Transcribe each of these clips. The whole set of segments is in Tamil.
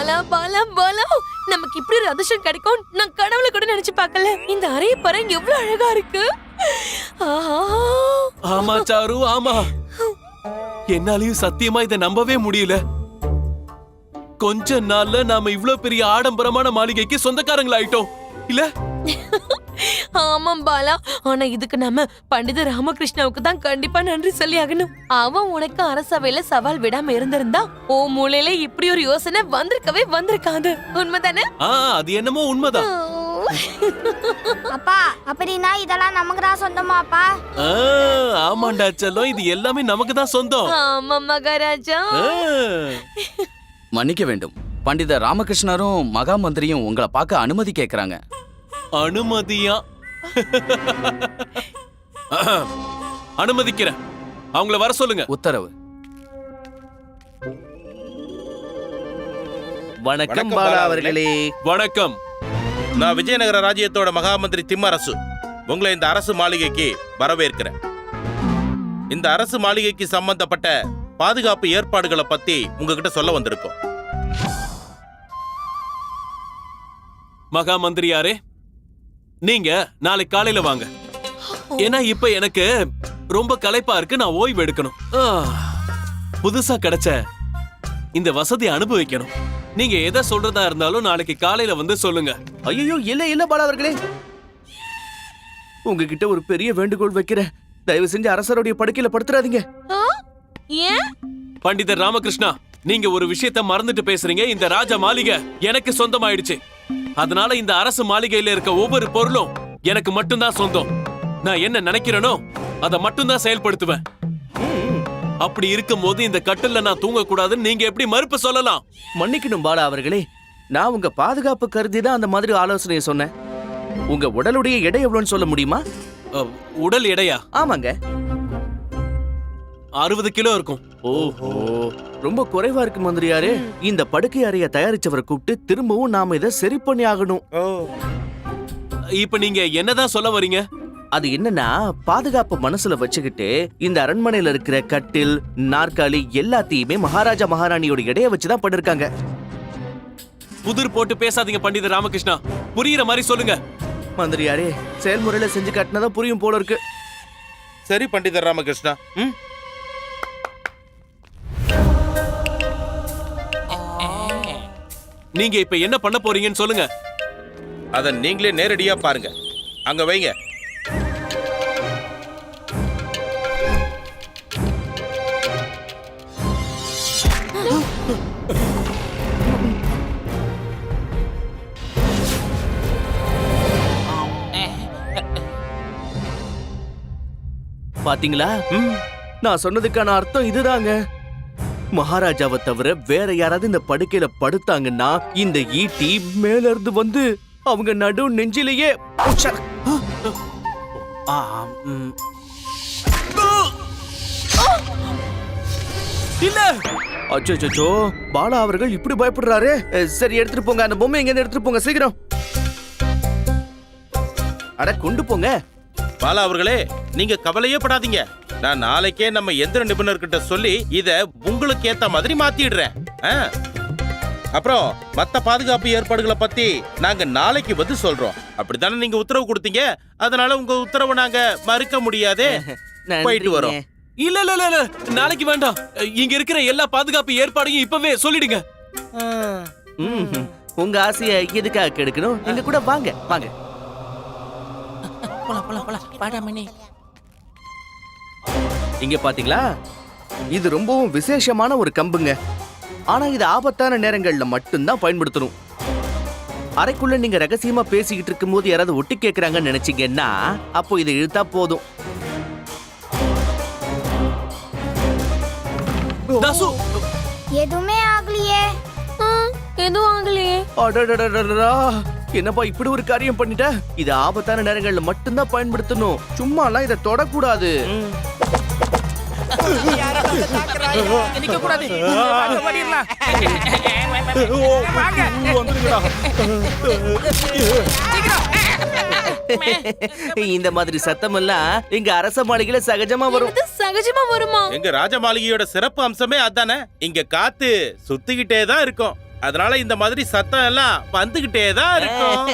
பாலா பாலா பாலா. நமக்கு இப்படி ஒரு அதிர்ஷ்டம் கிடைக்கும் நான் கடவுளை கூட நினைச்சு பார்க்கல. இந்த அறைய பாரு எவ்வளவு அழகா இருக்கு. ஆஹா. ஆமா சாரு ஆமா. என்னாலயும் சத்தியமா இதை நம்பவே முடியல. கொஞ்ச நாள்ல நாம இவ்ளோ பெரிய ஆடம்பரமான மாளிகைக்கு சொந்தக்காரங்களாயிட்டோம். இல்ல? ஆமாம் பாலா. ஆனா இதுக்கு நம்ம பண்டித ராமகிருஷ்ணாவுக்கு தான் கண்டிப்பா நன்றி சொல்லி ஆகணும். அவன் உனக்கு அரசவையில சவால் விடாம இருந்திருந்தா ஓ மூலையில இப்படி ஒரு யோசனை வந்திருக்கவே வந்திருக்காது. உண்மைதானே? ஆ அது என்னமோ உண்மைதான். அப்பா அப்படின்னா இதெல்லாம் நமக்கு தான் சொந்தமாப்பா. ஆ, ஆமாண்டா செல்லம். இது எல்லாமே நமக்கு தான் சொந்தம். ஆமா மகாராஜா. மன்னிக்க வேண்டும். பண்டித ராமகிருஷ்ணரும் மகா மந்திரியும் உங்களை பார்க்க அனுமதி கேட்கறாங்க அனுமதியா? அனுமதிக்கிறேன். அவங்கள வர சொல்லுங்க. உத்தரவு. வணக்கம் பாலா அவர்களே. வணக்கம். நான் விஜயநகர ராஜ்யத்தோட மகாமந்திரி திம்மரசு. உங்களை இந்த அரசு மாளிகைக்கு வரவேற்கிறேன். இந்த அரசு மாளிகைக்கு சம்பந்தப்பட்ட பாதுகாப்பு ஏற்பாடுகளை பத்தி உங்ககிட்ட சொல்ல வந்திருக்கோம். மகா மந்திரியாரே நீங்க நாளைக்கு காலையில வாங்க. ஏன்னா இப்ப எனக்கு ரொம்ப களைப்பா இருக்கு நான் ஓய்வு எடுக்கணும். ஆ, புதுசா கிடைச்ச இந்த வசதியை அனுபவிக்கணும். நீங்க எதை சொல்றதா இருந்தாலும் நாளைக்கு காலையில வந்து சொல்லுங்க. ஐயோ இல்ல இல்ல பாலா அவர்களே. உங்ககிட்ட ஒரு பெரிய வேண்டுகோள் வைக்கிறேன். தயவு செஞ்சு அரசருடைய படுக்கையில படுத்துறாதீங்க. பண்டிதர் ராமகிருஷ்ணா நீங்க ஒரு விஷயத்த மறந்துட்டு பேசுறீங்க. இந்த ராஜ மாளிகை எனக்கு சொந்தமாயிடுச்சு. அதனால இந்த அரசு மாளிகையில இருக்க ஒவ்வொரு பொருளும் எனக்கு மட்டும்தான் சொந்தம். நான் என்ன நினைக்கிறேனோ அதை மட்டும்தான் செயல்படுத்துவேன். அப்படி இருக்கும்போது இந்த கட்டில்ல நான் தூங்க கூடாதுன்னு நீங்க எப்படி மறுப்பு சொல்லலாம்? மன்னிக்கணும் பாலா அவர்களே. நான் உங்க பாதுகாப்பு கருதி தான் அந்த மாதிரி ஆலோசனையை சொன்னேன். உங்க உடலுடைய எடை எவ்வளவுன்னு சொல்ல முடியுமா? உடல் எடையா? ஆமாங்க. அறுபது கிலோ இருக்கும். ஓஹோ. ரொம்ப குறைவா இருக்கு மந்திரியாரே. இந்த படுக்கை அறைய தயாரிச்சவரை கூப்பிட்டு திரும்பவும் நாம இதை சரி பண்ணி ஆகணும். இப்ப நீங்க என்னதான் சொல்ல வரீங்க அது என்னன்னா பாதுகாப்பு மனசுல வச்சுக்கிட்டு இந்த அரண்மனையில இருக்கிற கட்டில் நாற்காலி எல்லாத்தையுமே மகாராஜா மகாராணியோட எடைய வச்சுதான் பண்ணிருக்காங்க. புதிர் போட்டு பேசாதீங்க பண்டிதர் ராமகிருஷ்ணா. புரியுற மாதிரி சொல்லுங்க. மந்திரியாரே செயல்முறையில செஞ்சு காட்டினதான் புரியும் போல இருக்கு. சரி பண்டிதர் ராமகிருஷ்ணா. ம்? நீங்க இப்ப என்ன பண்ண போறீங்கன்னு சொல்லுங்க. அதை நீங்களே நேரடியா பாருங்க. அங்க வைங்க. பாத்தீங்களா? நான் சொன்னதுக்கான அர்த்தம் இதுதாங்க. மகாராஜாவை தவிர வேற யாராவது இந்த படுக்கையில படுத்தாங்கன்னா இந்த ஈட்டி மேல இருந்து வந்து அவங்க நடு நெஞ்சிலேயே இல்ல! அச்சோ பாலா அவர்கள் இப்படி பயப்படுறாரு. சரி எடுத்துட்டு போங்க. அந்த பொம்மை எங்க எடுத்துட்டு போங்க சீக்கிரம். அட கொண்டு போங்க. பாலா அவர்களே நீங்க கவலையே படாதீங்க. நான் நாளைக்கே நம்ம எந்திர நிபுணர்கிட்ட சொல்லி இத உங்களுக்கு ஏத்த மாதிரி மாத்திடுறேன். ஆ? அப்புறம் மத்த பாதுகாப்பு ஏற்பாடுகளை பத்தி நாங்க நாளைக்கு வந்து சொல்றோம். அப்படித்தானே நீங்க உத்தரவு கொடுத்தீங்க? அதனால உங்க உத்தரவை நாங்க மறுக்க முடியாதே. போயிட்டு வரோம். இல்ல இல்ல இல்ல நாளைக்கு வேண்டாம். இங்க இருக்கிற எல்லா பாதுகாப்பு ஏற்பாடையும் இப்பவே சொல்லிடுங்க. உங்க ஆசைய எதுக்காக கெடுக்கணும்? எங்க கூட வாங்க வாங்க. இங்க பாத்தீங்களா? இது ரொம்பவும் விசேஷமான ஒரு கம்புங்க. ஆனா இது ஆபத்தான நேரங்கள்ல மட்டும்தான் பயன்படுத்தணும். அறைக்குள்ள நீங்க ரகசியமா பேசிக்கிட்டு இருக்கும்போது யாராவது ஒட்டு கேக்குறாங்கன்னு நினைச்சீங்கன்னா அப்போ இதை இழுத்தா போதும். எதுவுமே ஆகலையே. எதுவும் ஆகலையே. அடடடடடடா. என்னப்பா இப்படி ஒரு காரியம் பண்ணிட்ட? இது ஆபத்தான நேரங்கள்ல மட்டும்தான் பயன்படுத்தணும். சும்மா எல்லாம் இதை தொடக்கூடாது. இந்த மாதிரி சத்தம் எல்லாம் இங்க அரச மாளிகையில சகஜமா வரும். சகஜமா வருமா? எங்க ராஜ மாளிகையோட சிறப்பு அம்சமே அதானே? இங்க காத்து சுத்திக்கிட்டே தான் இருக்கும். அதனால இந்த மாதிரி சத்தம் எல்லாம் வந்துகிட்டே தான் இருக்கும்.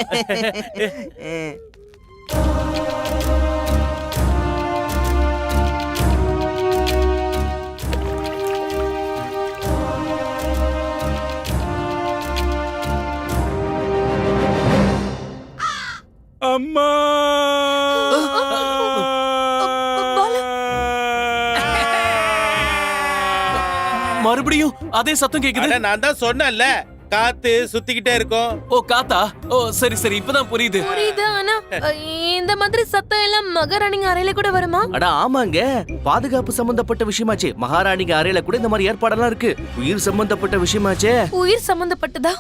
அம்மா! மறுபடியும் அதே சத்தம் கேக்குது. அட, நான் தான் சொன்னேன்ல. காத்து சுத்திக்கிட்டே இருக்கும். ஓ காத்தா? ஓ சரி சரி இப்பதான் புரியுது. புரியுது ஆனா இந்த மாதிரி சத்தம் எல்லாம் மகாராணிங்க அறையில கூட வருமா? அட ஆமாங்க. பாதுகாப்பு சம்பந்தப்பட்ட விஷயமாச்சே. மகாராணிங்க அறையில கூட இந்த மாதிரி ஏற்பாடெல்லாம் இருக்கு. உயிர் சம்பந்தப்பட்ட விஷயமாச்சே. உயிர் சம்பந்தப்பட்டதா?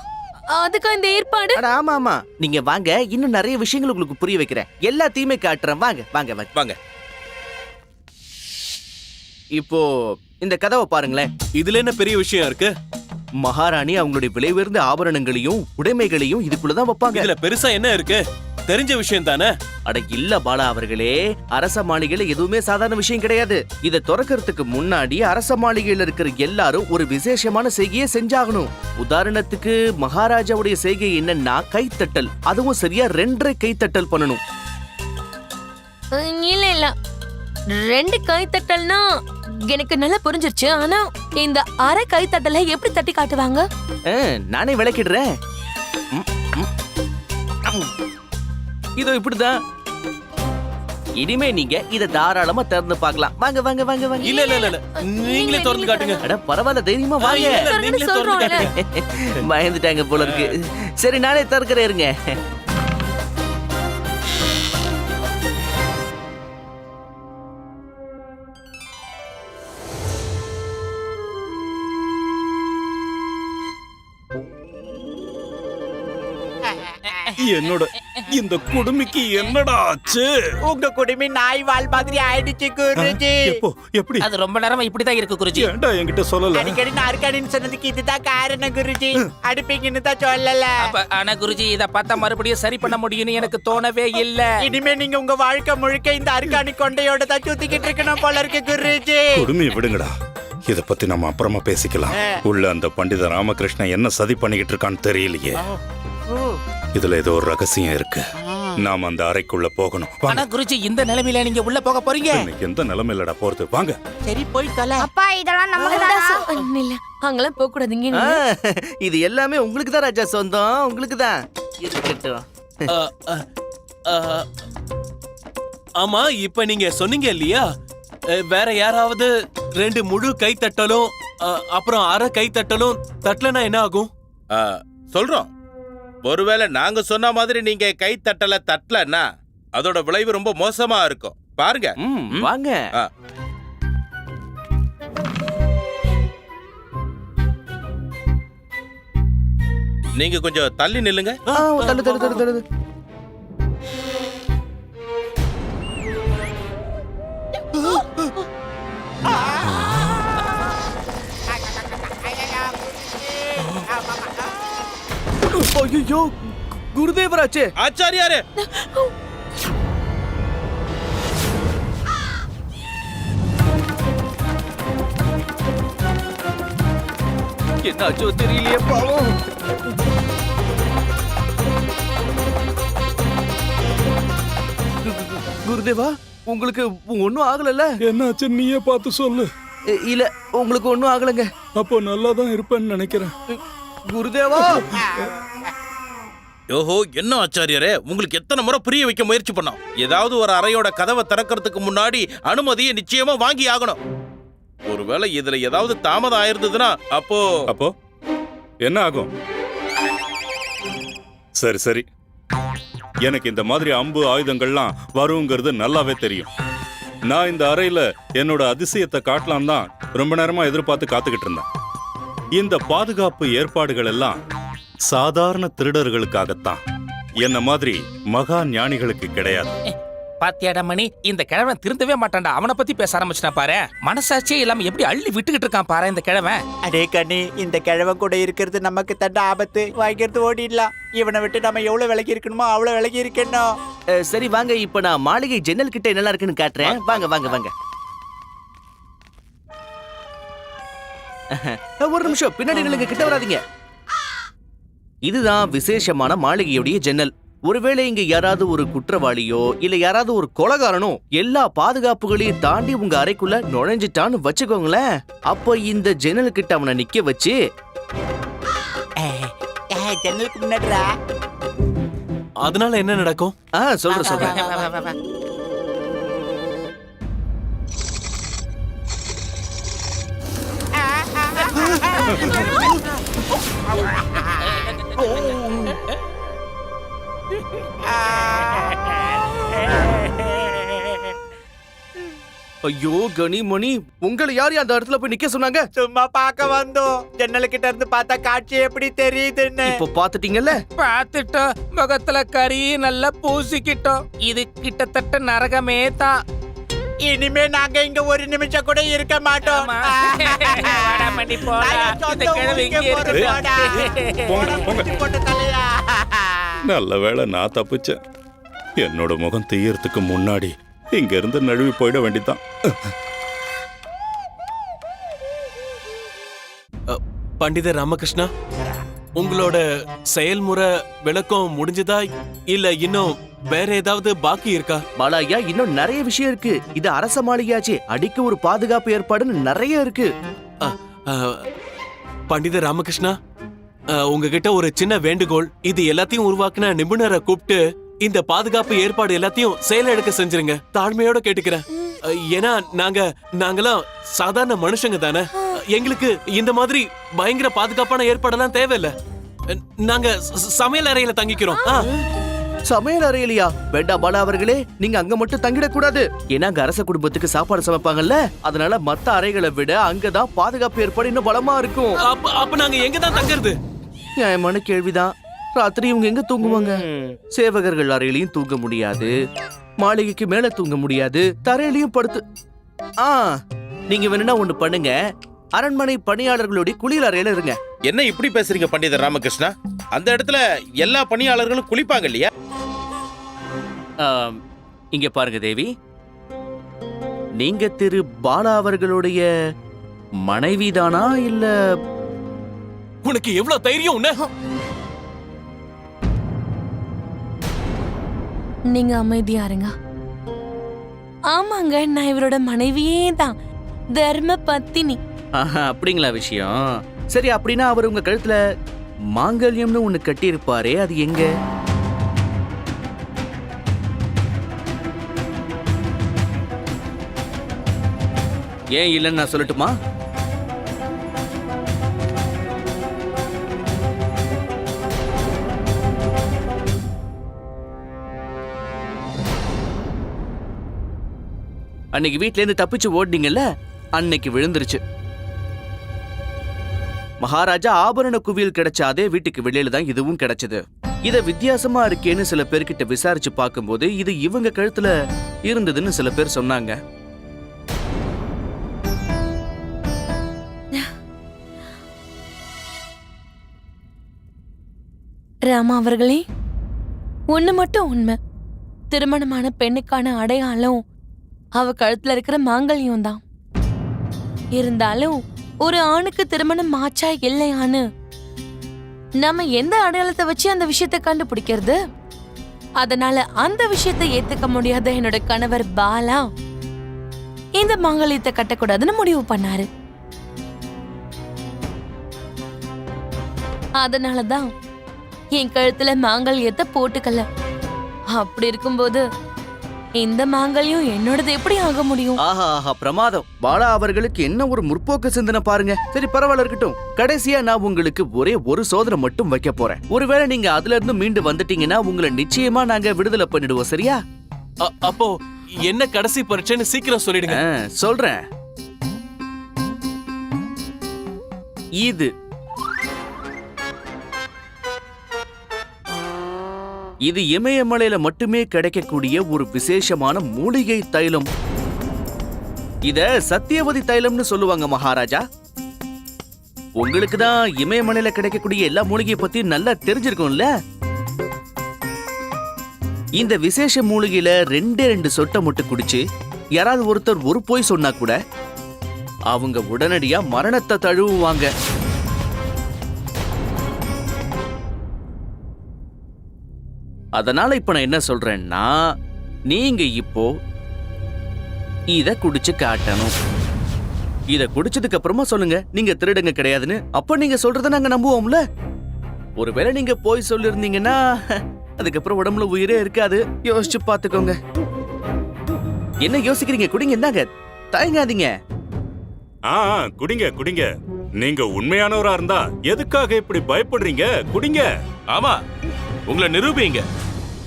அதுக்கா இந்த ஏற்பாடு? அட ஆமா ஆமா நீங்க வாங்க. இன்னும் நிறைய விஷயங்கள் உங்களுக்கு புரிய வைக்கிறேன். எல்லாத்தையுமே காட்டுறேன். வாங்க வாங்க வாங்க வாங்க. இப்போ இந்த கதவை பாருங்களேன். இதுல என்ன பெரிய விஷயம் இருக்கு? மகாராணி அவங்களுடைய விலை உயர்ந்த ஆபரணங்களையும் உடைமைகளையும் இதுக்குள்ளதான் வைப்பாங்க. இதுல பெருசா என்ன இருக்கு? தெரிஞ்ச விஷயம் தானே? அட இல்ல பாலா அவர்களே. அரச மாளிகையில எதுவுமே சாதாரண விஷயம் கிடையாது. இத திறக்கறதுக்கு முன்னாடி அரச மாளிகையில இருக்கிற எல்லாரும் ஒரு விசேஷமான செய்கையை செஞ்சாகணும். உதாரணத்துக்கு மகாராஜாவுடைய செய்கை என்னன்னா கைத்தட்டல். அதுவும் சரியா ரெண்டரை கைத்தட்டல் பண்ணணும். இல்ல இல்ல. ரெண்டு கை தட்டல்னா எனக்கு நல்லா புரிஞ்சிருச்சு. ஆனா இந்த அரை கை தட்டலை எப்படி தட்டி காட்டுவாங்க? ஆ, நானே விளக்கிடுறேன். இதோ இப்படிதான் இனிமே நீங்க இத தாராளமா திறந்து பார்க்கலாம். வாங்க வாங்க வாங்க வாங்க. இல்ல இல்ல இல்ல நீங்களே திறந்து காட்டுங்க. அட பரவாயில்ல தைரியமா வாங்க. நீங்களே திறந்து. காட்டுங்க. பயந்துட்டாங்க போல இருக்கு. சரி நானே திறக்கிறேன் இருங்க. என்னோட இந்த குடுமிக்கு என்னடா ஆச்சு உங்க குடுமி நாய் வால் மாதிரி ஆயிடுச்சு குருஜி. எப்போ? எப்படி? அது ரொம்ப நேரமா இப்படிதான் இருக்கு குருஜி. ஏன்டா என்கிட்ட சொல்லல? அடிக்கடி நாற்காலின்னு சொன்னதுக்கு இதுதான் காரணம் குருஜி. அடிப்பீங்கன்னு தான் சொல்லல. ஆனா குருஜி இத பார்த்தா மறுபடியும் சரி பண்ண முடியும்னு எனக்கு தோணவே இல்ல. இனிமே நீங்க உங்க வாழ்க்கை முழுக்க இந்த அருக்காணி கொண்டையோட தான் சுத்திக்கிட்டு இருக்கணும் போல இருக்கு குருஜி. குடுமி விடுங்கடா. இத பத்தி நம்ம அப்புறமா பேசிக்கலாம். உள்ள அந்த பண்டித ராமகிருஷ்ணன் என்ன சதி பண்ணிக்கிட்டு இருக்கான்னு தெரியலையே. இதுல ஏதோ ஒரு ரகசியம் இருக்கு. நாம அந்த அறைக்குள்ள போகணும். ஆனா குருஜி இந்த நிலைமையில நீங்க உள்ள போக போறீங்க? இன்னைக்கு எந்த நிலைமையிலடா போறது? வாங்க. சரி போய் தொலை. அப்பா இதெல்லாம் நமக்கு அதான் சொ- இல்ல. அங்கெல்லாம் போக கூடாதுங்க. இது எல்லாமே உங்களுக்கு தான் ராஜா. சொந்தம் உங்களுக்கு தான். இருக்கட்டும். ஆ, ஆ, ஆ, ஆமா இப்ப நீங்க சொன்னீங்க இல்லையா? வேற யாராவது ரெண்டு முழு கை தட்டலும் அப்புறம் அரை கை தட்டலும் தட்டலனா என்ன ஆகும்? ஆ, சொல்றோம். ஒருவேளை நாங்க சொன்ன மாதிரி நீங்க கை தட்டல தட்டலன்னா அதோட விளைவு ரொம்ப மோசமா இருக்கும். பாருங்க. ம், வாங்க. நீங்க கொஞ்சம் தள்ளி நில்லுங்க. ஆ, தள்ளு தள்ளு தள்ளு தள்ளு. ஐயோ குருதேவராச்சே. ஆச்சாரியாரு. என்னாச்சோ தெரியலையே பாவம். குருதேவா உங்களுக்கு ஒன்னும் ஆகலல்ல? என்னாச்சு நீயே பார்த்து சொல்லு. இல்ல உங்களுக்கு ஒன்னும் ஆகலங்க. அப்போ நல்லா தான் இருப்பேன்னு நினைக்கிறேன். குருதேவா! ஓஹோ என்ன ஆச்சாரியரே? உங்களுக்கு எத்தனை முறை புரிய வைக்க முயற்சி பண்ணோம்? ஏதாவது ஒரு அறையோட கதவை திறக்கிறதுக்கு முன்னாடி அனுமதியை நிச்சயமா வாங்கி ஆகணும். ஒருவேளை இதுல ஏதாவது தாமதம் ஆயிருந்ததுன்னா அப்போ அப்போ? என்ன ஆகும்? சரி சரி. எனக்கு இந்த மாதிரி அம்பு ஆயுதங்கள்லாம் வருங்கிறது நல்லாவே தெரியும். நான் இந்த அறையில என்னோட அதிசயத்தை காட்டலாம் தான் ரொம்ப நேரமா எதிர்பார்த்து காத்துக்கிட்டு இருந்தேன். இந்த பாதுகாப்பு ஏற்பாடுகள் எல்லாம் சாதாரண திருடர்களுக்காகத்தான். என்ன மாதிரி மகா ஞானிகளுக்கு கிடையாது. பாத்தியாடா மணி இந்த கிழவன் திருந்தவே மாட்டான்டா. அவனை பத்தி பேச ஆரம்பிச்சிட்டான் பாரு. மனசாட்சியே இல்லாம எப்படி அள்ளி விட்டுக்கிட்டு இருக்கான் பாரு இந்த கிழவன். அடே கண்ணி இந்த கிழவன் கூட இருக்கிறது நமக்கு தண்ட ஆபத்து. வாங்கிக்கிறது ஓடிடலாம். இவனை விட்டு நம்ம எவ்வளவு விலகி இருக்கணுமோ அவ்வளவு விலகி இருக்கணும் சரி வாங்க. இப்ப நான் மாளிகை ஜன்னல் கிட்ட என்னலாம் இருக்குன்னு காட்டுறேன். வாங்க வாங்க வாங்க. ஒரு நிமிஷம். பின்னாடி கிட்ட வராதீங்க. இதுதான் விசேஷமான மாளிகையுடைய ஜன்னல். ஒருவேளை இங்க யாராவது ஒரு குற்றவாளியோ இல்ல யாராவது ஒரு கொலகாரனோ எல்லா பாதுகாப்புகளையும் தாண்டி உங்க அறைக்குள்ள நுழைஞ்சிட்டான்னு வச்சுக்கோங்களேன். அப்ப இந்த ஜன்னல் கிட்ட அவனை நிக்க வச்சு ஜன்னலுக்கு அதனால என்ன நடக்கும்? ஆ சொல்றேன் ஐயோ கனிமணி உங்களை யார் அந்த இடத்துல போய் நிக்க சொன்னாங்க? சும்மா பார்க்க வந்தோம். ஜன்னல் கிட்ட இருந்து பார்த்தா காட்சி எப்படி தெரியுதுன்னு. இப்ப பாத்துட்டீங்கல்ல பார்த்துட்டோம். முகத்துல கறி நல்லா பூசிக்கிட்டோம். இது கிட்டத்தட்ட நரகமே தான். இனிமே நாங்க இங்க ஒரு நிமிஷம் கூட இருக்க மாட்டோம். நல்ல வேளை நான் தப்பிச்சேன். என்னோட முகம் தெய்யறதுக்கு முன்னாடி இங்க இருந்து நழுவி போயிட வேண்டியதான் பண்டிதர் ராமகிருஷ்ணா உங்களோட செயல்முறை விளக்கம் முடிஞ்சதா இல்ல இன்னும் வேற ஏதாவது பாக்கி இருக்கா? பாலாயா இன்னும் நிறைய விஷயம் இருக்கு. இது அரச மாளிகையாச்சே. அடிக்க ஒரு பாதுகாப்பு ஏற்பாடுன்னு நிறைய இருக்கு. பண்டிதர் ராமகிருஷ்ணா உங்ககிட்ட ஒரு சின்ன வேண்டுகோள். இது எல்லாத்தையும் உருவாக்குன நிபுணரை கூப்பிட்டு இந்த பாதுகாப்பு ஏற்பாடு எல்லாத்தையும் செயலெடுக்க செஞ்சிருங்க. தாழ்மையோட கேட்டுக்கிறேன். ஏன்னா நாங்க நாங்கெல்லாம் சாதாரண மனுஷங்க தானே. எங்களுக்கு இந்த மாதிரி பயங்கர பாதுகாப்பான ஏற்பாடெல்லாம் தேவையில்ல. நாங்க சமையல் அறையில தங்கிக்கிறோம். சமையல் அறையிலையா? வேண்டாம் பாலா அவர்களே நீங்க அங்க மட்டும் தங்கிட கூடாது ஏன்னா அங்க அரச குடும்பத்துக்கு சாப்பாடு சமைப்பாங்கல்ல? அதனால மத்த அறைகளை விட அங்கதான் பாதுகாப்பு ஏற்பாடு இன்னும் பலமா இருக்கும். அப்ப அப்ப நாங்க எங்க தான் தங்குறது? நியாயமான கேள்விதான். ராத்திரி இவங்க எங்க தூங்குவாங்க? சேவகர்கள் அறையிலையும் தூங்க முடியாது. மாளிகைக்கு மேல தூங்க முடியாது. தரையிலையும் படுத்து ஆ நீங்க வேணும்னா ஒண்ணு பண்ணுங்க. அரண்மனை பணியாளர்களுடைய குளியல் அறையில இருங்க. என்ன இப்படி பேசுறீங்க பண்டிதர் ராமகிருஷ்ணா? அந்த இடத்துல எல்லா பணியாளர்களும் குளிப்பாங்க இல்லையா? ஆம், இங்க பாருங்க தேவி. நீங்க திரு பாலா அவர்களுடைய மனைவிதானா இல்ல உனக்கு எவ்வளவு தைரியம் உன்ன? நீங்க அமைதியா இருங்க ஆமாங்க நான் இவரோட மனைவியே தான். தர்ம பத்தினி ஆஹா, அப்படிங்களா விஷயம். சரி அப்படின்னா அவர் உங்க கழுத்துல மாங்கல்யம்னு ஒண்ணு கட்டியிருப்பாரே அது எங்க? ஏன் இல்லைன்னு நான் சொல்லட்டுமா? அன்னைக்கு வீட்டிலேருந்து தப்பிச்சு ஓடினீங்கல்ல அன்னைக்கு விழுந்துருச்சு. மகாராஜா ஆபரண குவியல் கிடைச்ச அதே வீட்டுக்கு வெளியில தான் இதுவும் கிடைச்சது. இத வித்தியாசமா இருக்கேன்னு சில பேர்கிட்ட விசாரிச்சு பார்க்கும்போது இது இவங்க கழுத்துல இருந்ததுன்னு சில பேர் சொன்னாங்க. ராமா அவர்களே ஒண்ணு மட்டும் உண்மை. திருமணமான பெண்ணுக்கான அடையாளம் அவ கழுத்துல இருக்கிற மாங்கல்யம் தான். இருந்தாலும் ஒரு ஆணுக்கு திருமணம் ஆச்சா இல்லையான்னு? நம்ம எந்த அடையாளத்தை வச்சு அந்த விஷயத்தை கண்டுபிடிக்கிறது? அதனால அந்த விஷயத்தை ஏத்துக்க முடியாத என்னோட கணவர் பாலா இந்த மாங்கல்யத்தை கட்டக்கூடாதுன்னு முடிவு பண்ணாரு. அதனாலதான் என் கழுத்துல மாங்கல்யத்தை போட்டுக்கல. அப்படி இருக்கும்போது இந்த மாங்கல்யம் என்னோடது எப்படி ஆக முடியும்? ஆஹா ஆஹா பிரமாதம். பாலா அவர்களுக்கு என்ன ஒரு முற்போக்கு சிந்தனை பாருங்க. சரி பரவாயில்ல இருக்கட்டும். கடைசியா நான் உங்களுக்கு ஒரே ஒரு சோதனை மட்டும் வைக்க போறேன். ஒருவேளை நீங்க அதுல இருந்து மீண்டு வந்துட்டீங்கன்னா உங்களை நிச்சயமா நாங்க விடுதலை பண்ணிடுவோம் சரியா? அ- அப்போ என்ன கடைசி பரீட்சைன்னு சீக்கிரம் சொல்லிடுங்க. ஆ, சொல்றேன். இது இது இமயமலையில மட்டுமே கிடைக்கக்கூடிய ஒரு விசேஷமான மூலிகை தைலம். இத சத்தியவதி தைலம்னு சொல்லுவாங்க மகாராஜா. உங்களுக்கு தான் இமயமலையில கிடைக்கக்கூடிய எல்லா மூலிகையை பத்தி நல்லா தெரிஞ்சிருக்கும்ல? இந்த விசேஷ மூலிகையில ரெண்டே ரெண்டு சொட்டை மட்டும் குடிச்சு யாராவது ஒருத்தர் ஒரு போய் சொன்னா கூட அவங்க உடனடியா மரணத்தை தழுவுவாங்க. அதனால இப்ப நான் என்ன சொல்றேன்னா நீங்க இப்போ இத குடிச்சு காட்டணும். இத குடிச்சதுக்கு அப்புறமா சொல்லுங்க. நீங்க திருடுங்க கிடையாதுன்னு. அப்ப நீங்க சொல்றத நாங்க நம்புவோம்ல. ஒருவேளை நீங்க போய் சொல்லிருந்தீங்கன்னா அதுக்கப்புறம் உடம்புல உயிரே இருக்காது. யோசிச்சு பாத்துக்கோங்க. என்ன யோசிக்கிறீங்க? குடிங்க இந்தாங்க. தயங்காதீங்க. ஆ ஆ, குடிங்க குடிங்க. நீங்க உண்மையானவரா இருந்தா எதுக்காக இப்படி பயப்படுறீங்க? குடிங்க. ஆமா. உங்களை நிரூபிங்க.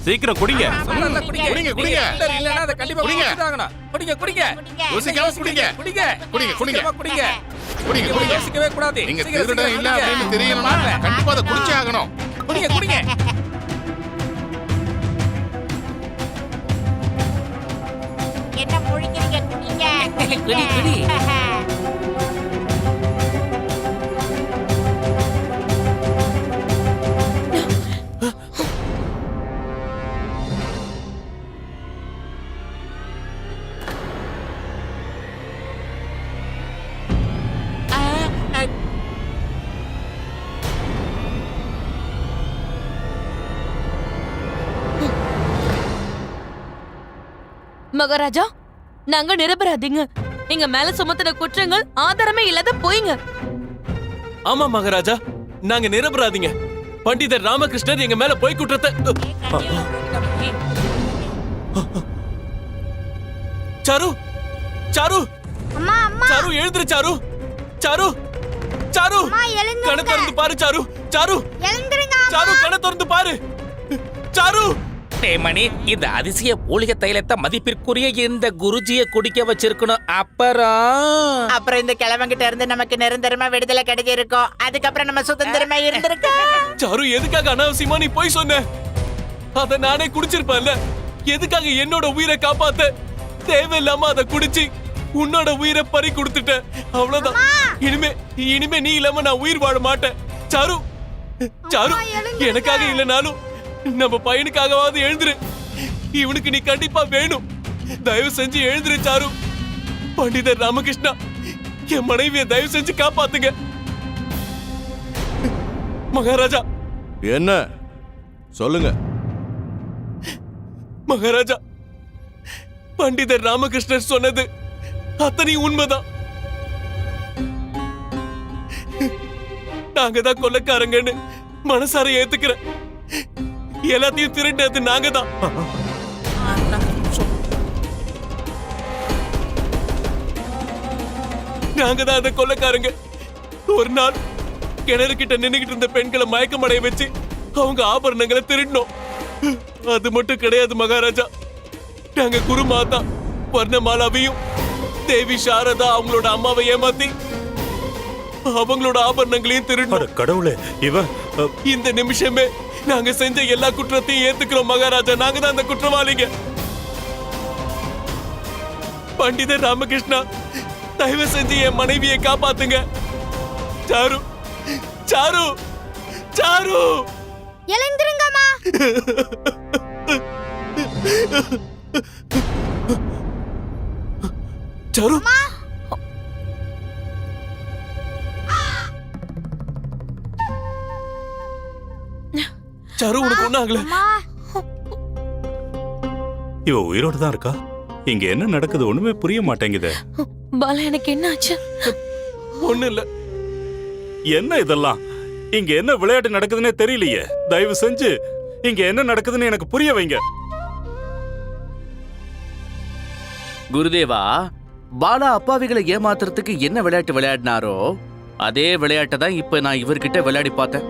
சீக்கிரம் குடிங்க. குடிங்க. குடிங்க, குடிங்க. நீங்க இல்ல, இல்லன்னா அதை கண்டிப்பா குடிங்க. குடிச்சாகணும். குடிங்க குடிங்க. யோசிக்காம குடிங்க. குடிங்க. குடிங்க, குடிங்க. குடிங்க. குடிங்க, குடிங்க. யோசிக்கவே கூடாது. நீங்க திருடன் இல்ல குடிங்க. அப்படின்னு தெரியணும்னா. கண்டிப்பா அதை குடிச்சே ஆகணும். குடிங்க குடிங்க. என்ன முழிக்கிறீங்க? குடிங்க. குடி குடி. மகாராஜா நாங்க நிரபராதிங்க. எங்க மேல சுமத்தின குற்றங்கள் ஆதாரமே இல்லாத போயிங்க. ஆமா மகாராஜா நாங்க நிரபராதிங்க. பண்டிதர் ராமகிருஷ்ணர் எங்க மேல போய் குற்றத்தை சாரு சாரு. அம்மா அம்மா. சாரு எழுந்துரு சாரு. சாரு சாரு. கண்ணை திறந்து பாரு சாரு. சாரு. எழுந்துருங்க சாரு கண்ணை திறந்து பாரு. சாரு. டேய் மணி இந்த அதிசய மூலிகை தைலத்தை மதிப்பிற்குரிய இந்த குருஜிய குடிக்க வச்சிருக்கணும். அப்புறம்? அப்புறம் இந்த கிழவங்கிட்ட இருந்து நமக்கு நிரந்தரமா விடுதலை கிடைச்சிருக்கும். அதுக்கப்புறம் நம்ம சுதந்திரமா இருந்திருக்கோம் சாரு எதுக்காக அனாவசியமா நீ போய் சொன்ன? அத நானே குடிச்சிருப்பேன்ல. எதுக்காக என்னோட உயிரை காப்பாத்த? தேவையில்லாம அத குடிச்சு உன்னோட உயிரை பறி கொடுத்துட்ட அவ்வளவுதான். இனிமே இனிமே நீ இல்லாம நான் உயிர் வாழ மாட்டேன். சாரு சாரு எனக்காக இல்லனாலும் நம்ம பையனுக்காகவாவது எழுந்துரு. இவனுக்கு நீ கண்டிப்பா வேணும். தயவு செஞ்சு எழுந்துரு சாரு. பண்டிதர் ராமகிருஷ்ணா என் மனைவியை தயவு செஞ்சு காப்பாத்துங்க. மகாராஜா. என்ன? சொல்லுங்க. மகாராஜா பண்டிதர் ராமகிருஷ்ணர் சொன்னது அத்தனையும் உண்மைதான். நாங்க தான் கொள்ளக்காரங்கன்னு மனசார ஏத்துக்கிறேன். எல்லாத்தையும் திருண்டது நாங்க தான். நாங்க தான் அந்த கொள்ளக்காரங்க. ஒரு நாள் கிணறு கிட்ட நின்னுகிட்டு இருந்த பெண்களை மயக்கமடைய வச்சு அவங்க ஆபரணங்களை திருடினோம். அது மட்டும் கிடையாது மகாராஜா. நாங்க குருமாதா வர்ணமாலாவையும் தேவி சாரதா அவங்களோட அம்மாவை ஏமாத்தி அவங்களோட ஆபரணங்களையும் அட கடவுளே இவன் இந்த நிமிஷமே நாங்க செஞ்ச எல்லா குற்றத்தையும் ஏத்துக்கிறோம் மகாராஜா. நாங்க தான் அந்த குற்றவாளிங்க. பண்டிதர் ராமகிருஷ்ணா தயவு செஞ்சு என் மனைவியை காப்பாத்துங்க. சாரு சாரு சாரு! எழுந்துருங்கம்மா. சாரு! சாரு உனக்கு ஒண்ணு ஆகல அம்மா. இவ உயிரோட தான் இருக்கா? இங்க என்ன நடக்குது? ஒண்ணுமே புரிய மாட்டேங்குது. பாலா எனக்கு என்ன ஆச்சு ஒண்ணு இல்ல என்ன இதெல்லாம்? இங்க என்ன விளையாட்டு நடக்குதுன்னே தெரியலையே. தயவு செஞ்சு இங்க என்ன நடக்குதுன்னு எனக்கு புரிய வைங்க. குருதேவா பாலா அப்பாவிகளை ஏமாத்துறதுக்கு என்ன விளையாட்டு விளையாடினாரோ அதே விளையாட்டை தான் இப்ப நான் இவர்கிட்ட விளையாடி பார்த்தேன்.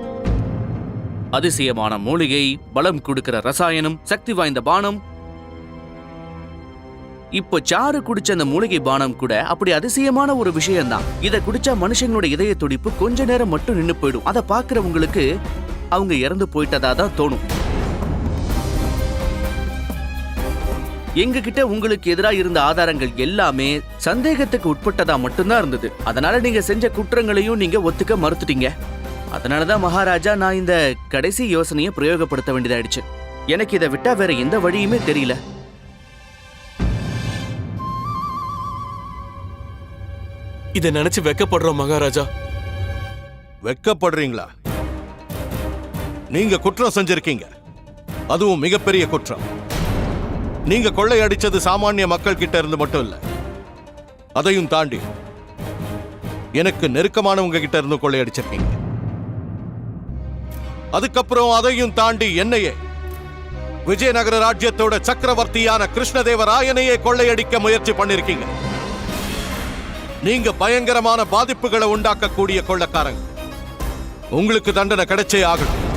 அதிசயமான மூலிகை பலம் கொடுக்கிற ரசாயனம் சக்தி வாய்ந்த பானம். இப்போ சாறு குடிச்ச அந்த மூலிகை பானம் கூட அப்படி அதிசயமான ஒரு விஷயம்தான். இத குடிச்சா மனுஷங்களோட இதய துடிப்பு கொஞ்ச நேரம் மட்டும் நின்னு போயிடும். அதை பாக்குறவங்களுக்கு அவங்க இறந்து போயிட்டதா தான் தோணும். எங்க கிட்ட உங்களுக்கு எதிரா இருந்த ஆதாரங்கள் எல்லாமே சந்தேகத்துக்கு உட்பட்டதா மட்டும்தான் இருந்தது. அதனால நீங்க செஞ்ச குற்றங்களையும் நீங்க ஒத்துக்க மறுத்துட்டீங்க. அதனாலதான் மகாராஜா நான் இந்த கடைசி யோசனையை பிரயோகப்படுத்த வேண்டியதாயிடுச்சு. எனக்கு இதை விட்டா வேற எந்த வழியுமே தெரியல. இத நினைச்சு வெக்கப்படுறோம் மகாராஜா. வெக்கப்படுறீங்களா? நீங்க குற்றம் செஞ்சிருக்கீங்க. அதுவும் மிகப்பெரிய குற்றம். நீங்க கொள்ளையடிச்சது சாமானிய மக்கள் கிட்ட இருந்து மட்டும் இல்ல. அதையும் தாண்டி எனக்கு நெருக்கமானவங்க கிட்ட இருந்து கொள்ளையடிச்சிருக்கீங்க. அதுக்கப்புறம் அதையும் தாண்டி என்னையே விஜயநகர ராஜ்யத்தோட சக்கரவர்த்தியான கிருஷ்ணதேவராயனையே கொள்ளையடிக்க முயற்சி பண்ணிருக்கீங்க. நீங்க பயங்கரமான பாதிப்புகளை உண்டாக்கக்கூடிய கொள்ளக்காரங்க. உங்களுக்கு தண்டனை கிடைச்சே ஆகணும்.